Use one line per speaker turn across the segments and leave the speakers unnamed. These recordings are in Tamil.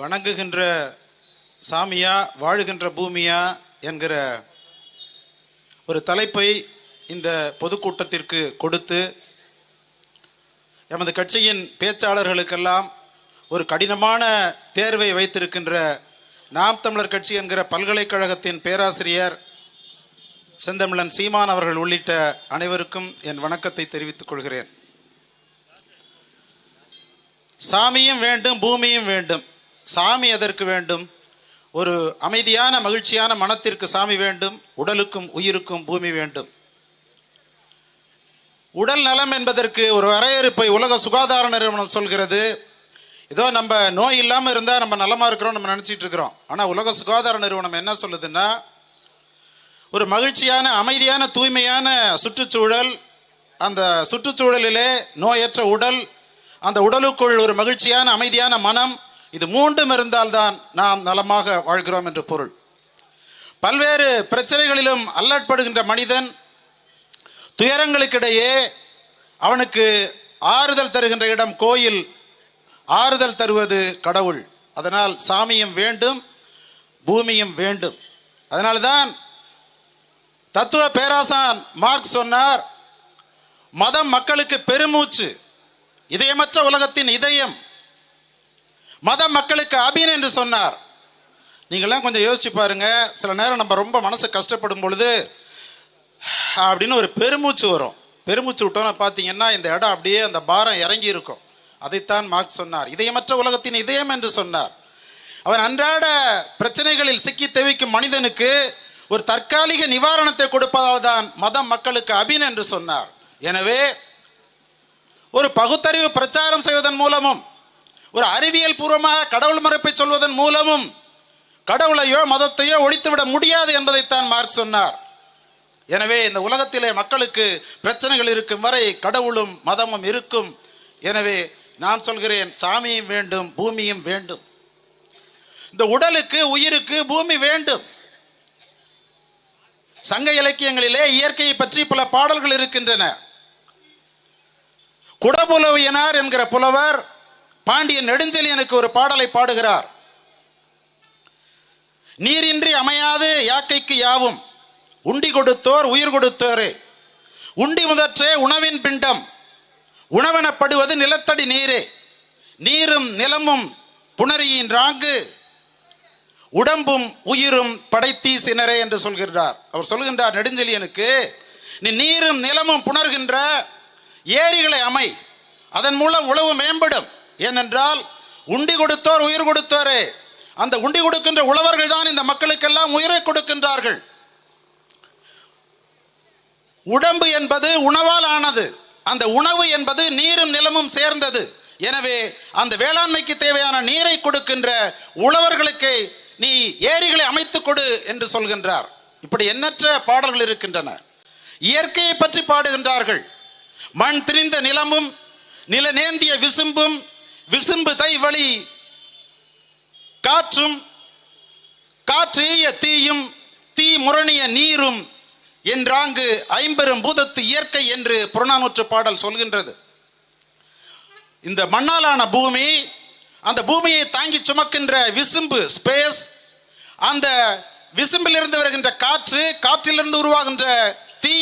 வணங்குகின்ற சாமியா வாழுகின்ற பூமியா என்கிற ஒரு தலைப்பை இந்த பொதுக்கூட்டத்திற்கு கொடுத்து எமது கட்சியின் பேச்சாளர்களுக்கெல்லாம் ஒரு கடினமான தேர்வை வைத்திருக்கின்ற நாம் தமிழர் கட்சி என்கிற பல்கலைக்கழகத்தின் பேராசிரியர் செந்தமிழன் சீமான் அவர்கள் உள்ளிட்ட அனைவருக்கும் என் வணக்கத்தை தெரிவித்துக் கொள்கிறேன். சாமியும் வேண்டும் பூமியும் வேண்டும். சாமி எதற்கு வேண்டும்? ஒரு அமைதியான மகிழ்ச்சியான மனத்திற்கு சாமி வேண்டும். உடலுக்கும் உயிருக்கும் பூமி வேண்டும். உடல் நலம் என்பதற்கு ஒரு வரையறுப்பை உலக சுகாதார நிறுவனம் சொல்கிறது. ஏதோ நம்ம நோய் இல்லாமல் இருந்தால் நம்ம நலமாக இருக்கிறோம் நம்ம நினச்சிட்டு இருக்கிறோம். ஆனால் உலக சுகாதார நிறுவனம் என்ன சொல்லுதுன்னா ஒரு மகிழ்ச்சியான அமைதியான தூய்மையான சுற்றுச்சூழல் அந்த சுற்றுச்சூழலிலே நோயற்ற உடல் அந்த உடலுக்குள் ஒரு மகிழ்ச்சியான அமைதியான மனம் இது மூன்றும் இருந்தால்தான் நாம் நலமாக வாழ்கிறோம் என்று பொருள். பல்வேறு பிரச்சனைகளிலும் அல்லற்படுகின்ற மனிதன் துயரங்களுக்கிடையே அவனுக்கு ஆறுதல் தருகின்ற இடம் கோயில். ஆறுதல் தருவது கடவுள். அதனால் சாமியும் வேண்டும் பூமியும் வேண்டும். அதனால்தான் தத்துவ பேராசான் மார்க் சொன்னார் மதம் மக்களுக்கு பெருமூச்சு இதயமற்ற உலகத்தின் இதயம் மத மக்களுக்கு அபின் என்று சொன்னார். நீங்கள்லாம் கொஞ்சம் யோசிச்சு பாருங்க சில நேரம் நம்ம ரொம்ப மனசு கஷ்டப்படும் பொழுது அப்படின்னு ஒரு பெருமூச்சு வரும். பெருமூச்சு விட்டோம்னு பார்த்தீங்கன்னா இந்த இடம் அப்படியே அந்த பாரம் இறங்கி இருக்கும் அதைத்தான் மார்க் சொன்னார். இதயமற்ற உலகத்தின் இதயம் என்று சொன்னார். அவன் அன்றாட பிரச்சனைகளில் சிக்கி தெவிக்கும் மனிதனுக்கு ஒரு தற்காலிக நிவாரணத்தை கொடுப்பதால் தான் மதம் மக்களுக்கு அபின் என்று சொன்னார். எனவே ஒரு பகுத்தறிவு பிரச்சாரம் செய்வதன் மூலமும் ஒரு அறிவியல் பூர்வமாக கடவுள் மறுப்பை சொல்வதன் மூலமும் கடவுளையோ மதத்தையோ ஒழித்துவிட முடியாது என்பதைத்தான் மார்க் சொன்னார். எனவே இந்த உலகத்திலே மக்களுக்கு பிரச்சனைகள் இருக்கும் வரை கடவுளும் மதமும் இருக்கும். எனவே நான் சொல்கிறேன் சாமியும் வேண்டும் பூமியும் வேண்டும். இந்த உடலுக்கு உயிருக்கு பூமி வேண்டும். சங்க இலக்கியங்களிலே இயற்கையை பற்றி பல பாடல்கள் இருக்கின்றன. குடபுலவியனார் என்கிற புலவர் பாண்டிய நெடுஞ்செழியனுக்கு ஒரு பாடலை பாடுகிறார். நீரின்றி அமையாது யாக்கைக்கு யாவும். உண்டி கொடுத்தோர் உயிர் கொடுத்தோரே. உண்டி முதற்றே உணவின் பிண்டம். உணவெனப்படுவது நிலத்தடி நீரே. நீரும் நிலமும் புணரியின் ராங்கு. உடம்பும் உயிரும் படைத்தீ சினரே என்று சொல்கிறார் அவர் சொல்கின்றார் நெடுஞ்செழியனுக்கு நீ நீரும் நிலமும் புணர்கின்ற ஏரிகளை அமை. அதன் மூலம் உழவு மேம்படும். ஏனென்றால் உண்டி கொடுத்தோர் உயிர் கொடுத்தோரே. அந்த உண்டி கொடுக்கின்ற உழவர்கள் தான் இந்த மக்களுக்கெல்லாம் உயிரை கொடுக்கின்றார்கள். உடம்பு என்பது உணவால் ஆனது. அந்த உணவு என்பது நீரும் நிலமும் சேர்ந்தது. எனவே அந்த வேளாண்மைக்கு தேவையான நீரை கொடுக்கின்ற உழவர்களுக்கு நீ ஏரிகளை அமைத்துக் கொடு என்று சொல்கின்றார். இப்படி எண்ணற்ற பாடல்கள் இருக்கின்றன. இயற்கையை பற்றி பாடுகின்றார்கள். மண் திரிந்த நிலமும் நில நேந்திய விசும்பும் விசும்பு தை வழி. காற்றும் காற்றேய தீயும் தீ முரணிய நீரும் என்றாங்கு ஐம்பெரும் பூதத்து இயற்கை என்று புறநானூற்று பாடல் சொல்கின்றது. இந்த மண்ணாலான பூமி அந்த பூமியை தாங்கி சுமக்கின்ற விசும்பு ஸ்பேஸ் அந்த விசும்பிலிருந்து வருகின்ற காற்று காற்றிலிருந்து உருவாகின்ற தீ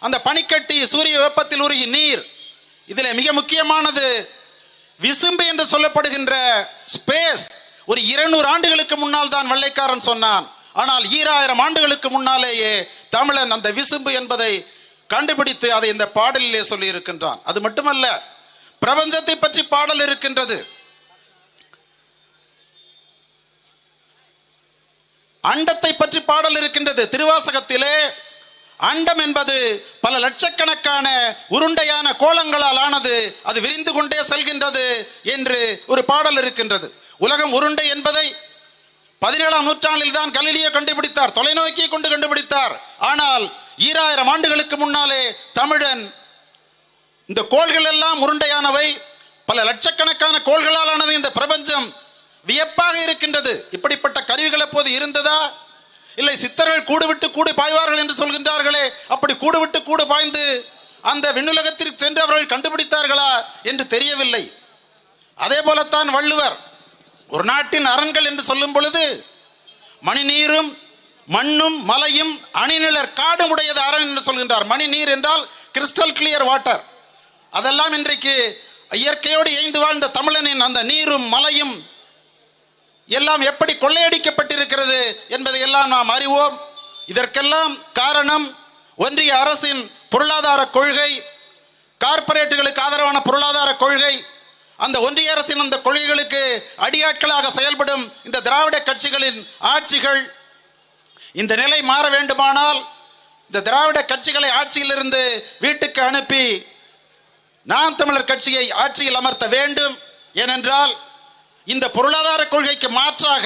அந்த பனிக்கட்டி சூரிய வெப்பத்தில் உருகி நீர் இதில் மிக முக்கியமானது விசும்பு என்று சொல்லப்படுகின்ற ஸ்பேஸ் ஒரு இருநூறு ஆண்டுகளுக்கு முன்னால் தான் வெள்ளைக்காரன் சொன்னான். ஆனால் ஈராயிரம் ஆண்டுகளுக்கு முன்னாலேயே தமிழன் அந்த விசும்பு என்பதை கண்டுபிடித்து அதை இந்த பாடலிலே சொல்லி இருக்கின்றான் அது மட்டுமல்ல பிரபஞ்சத்தை பற்றி பாடல் இருக்கின்றது. அண்டத்தை பற்றி பாடல் இருக்கின்றது. திருவாசகத்திலே அண்டம் என்பது பல லட்சக்கணக்கான உருண்டையான கோலங்களால் ஆனது அது விரிந்து கொண்டே செல்கின்றது என்று ஒரு பாடல் இருக்கின்றது. உலகம் உருண்டை என்பதை பதினேழாம் நூற்றாண்டில் தான் கலிலியோ கண்டுபிடித்தார் தொலைநோக்கியை கொண்டு கண்டுபிடித்தார். ஆனால் ஈராயிரம் ஆண்டுகளுக்கு முன்னாலே தமிழன் இந்த கோள்கள் எல்லாம் உருண்டையானவை பல லட்சக்கணக்கான கோள்களால் ஆனது இந்த பிரபஞ்சம் வியப்பாக இருக்கின்றது. இப்படிப்பட்ட கருவிகள் அப்போது இருந்ததா? இல்லை சித்தர்கள் கூடுவிட்டு கூடு பாய்வார்கள் என்று சொல்கின்றார்களே அப்படி கூடுவிட்டு கூடு பாய்ந்து அந்த விண்ணுலகத்திற்கு சென்று அவர்கள் கண்டுபிடித்தார்களா என்று தெரியவில்லை. அதே போலத்தான் வள்ளுவர் ஒரு நாட்டின் அரண்கள் என்று சொல்லும் பொழுது மணிநீரும் மண்ணும் மலையும் அணிநிழற் காடும் உடையது அரண் என்று சொல்கின்றார். மணிநீர் என்றால் கிறிஸ்டல் கிளியர் வாட்டர் அதெல்லாம் இன்றைக்கு இயற்கையோடு இயைந்து வாழ்ந்த தமிழனின் அந்த நீரும் மலையும் எல்லாம் எப்படி கொள்ளையடிக்கப்பட்டிருக்கிறது என்பதை எல்லாம் நாம் அறிவோம். இதற்கெல்லாம் காரணம் ஒன்றிய அரசின் பொருளாதார கொள்கை கார்ப்பரேட்டுகளுக்கு ஆதரவான பொருளாதார கொள்கை அந்த ஒன்றிய அரசின் அந்த கொள்கைகளுக்கு அடியாட்களாக செயல்படும் இந்த திராவிட கட்சிகளின் ஆட்சிகள். இந்த நிலை மாற வேண்டுமானால் இந்த திராவிட கட்சிகளை ஆட்சியிலிருந்து வீட்டுக்கு அனுப்பி நாம் தமிழர் கட்சியை ஆட்சியில் அமர்த்த வேண்டும். ஏனென்றால் இந்த பொருளாதார கொள்கைக்கு மாற்றாக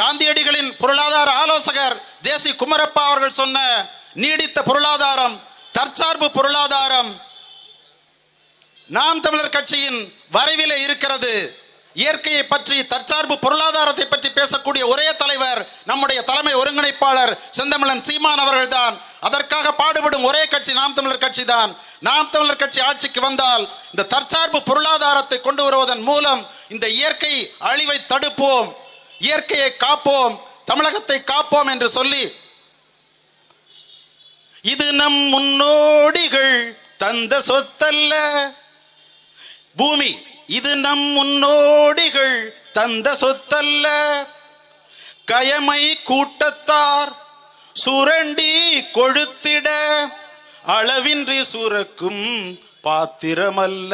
காந்தியடிகளின் பொருளாதார ஆலோசகர் ஜேசி குமரப்பா அவர்கள் சொன்ன நீடித்த பொருளாதாரம் தற்சார்பு பொருளாதாரம் நாம் தமிழர் கட்சியின் வரைவிலே இருக்கிறது. இயற்கையை பற்றி தற்சார்பு பொருளாதாரத்தை பற்றி பேசக்கூடிய ஒரே தலைவர் நம்முடைய தலைமை ஒருங்கிணைப்பாளர் செந்தமிழன் சீமான் அவர்கள்தான். அதற்காக பாடுபடும் ஒரே கட்சி நாம் தமிழர் கட்சி தான். நாம் தமிழர் கட்சி ஆட்சிக்கு வந்தால் இந்த தற்சார்பு பொருளாதாரத்தை கொண்டு வருவதன் மூலம் இந்த இயற்கை அழிவை தடுப்போம் இயற்கையை காப்போம் தமிழகத்தை காப்போம் என்று சொல்லி இது நம் முன்னோடிகள் தந்த சொத்தல்ல. பூமி இது நம் முன்னோடிகள் தந்த சொத்தல்ல. கயமை கூட்டத்தார் சுரண்டி கொழுத்திட. அளவின்றி சுரக்கும் பாத்திரமல்ல.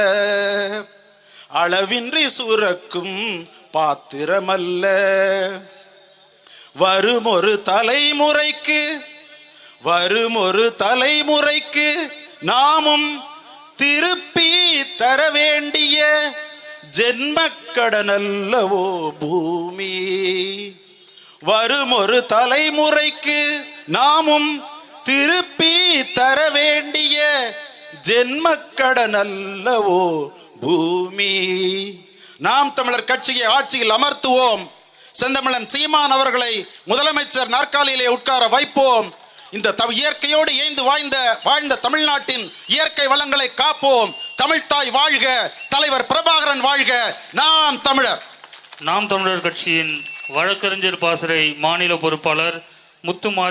அளவின்றி சுரக்கும் பாத்திரமல்ல. வரும் ஒரு தலைமுறைக்கு வரும் ஒரு தலைமுறைக்கு நாமும் திருப்பி தர வேண்டிய ஜென்மக்கடனல்லவோ பூமி? வரும் ஒரு தலைமுறைக்கு நாமும் திருப்பி தர வேண்டிய ஜென்மக்கடனல்லவோ பூமி? நாம் தமிழர் கட்சியை ஆட்சியில் அமர்த்துவோம். செந்தமிழன் சீமான் அவர்களை முதலமைச்சர் நாற்காலியிலே உட்கார வைப்போம். இந்த இயற்கையோடு இயைந்து வாழ்ந்த வாழ்ந்த தமிழ்நாட்டின் இயற்கை வளங்களை காப்போம். தமிழ்தாய் வாழ்க தலைவர் பிரபாகரன் வாழ்க நாம் தமிழர்.
நாம் தமிழர் கட்சியின் வழக்கறிஞர் பாசறை மாநில பொறுப்பாளர் முத்துமாரி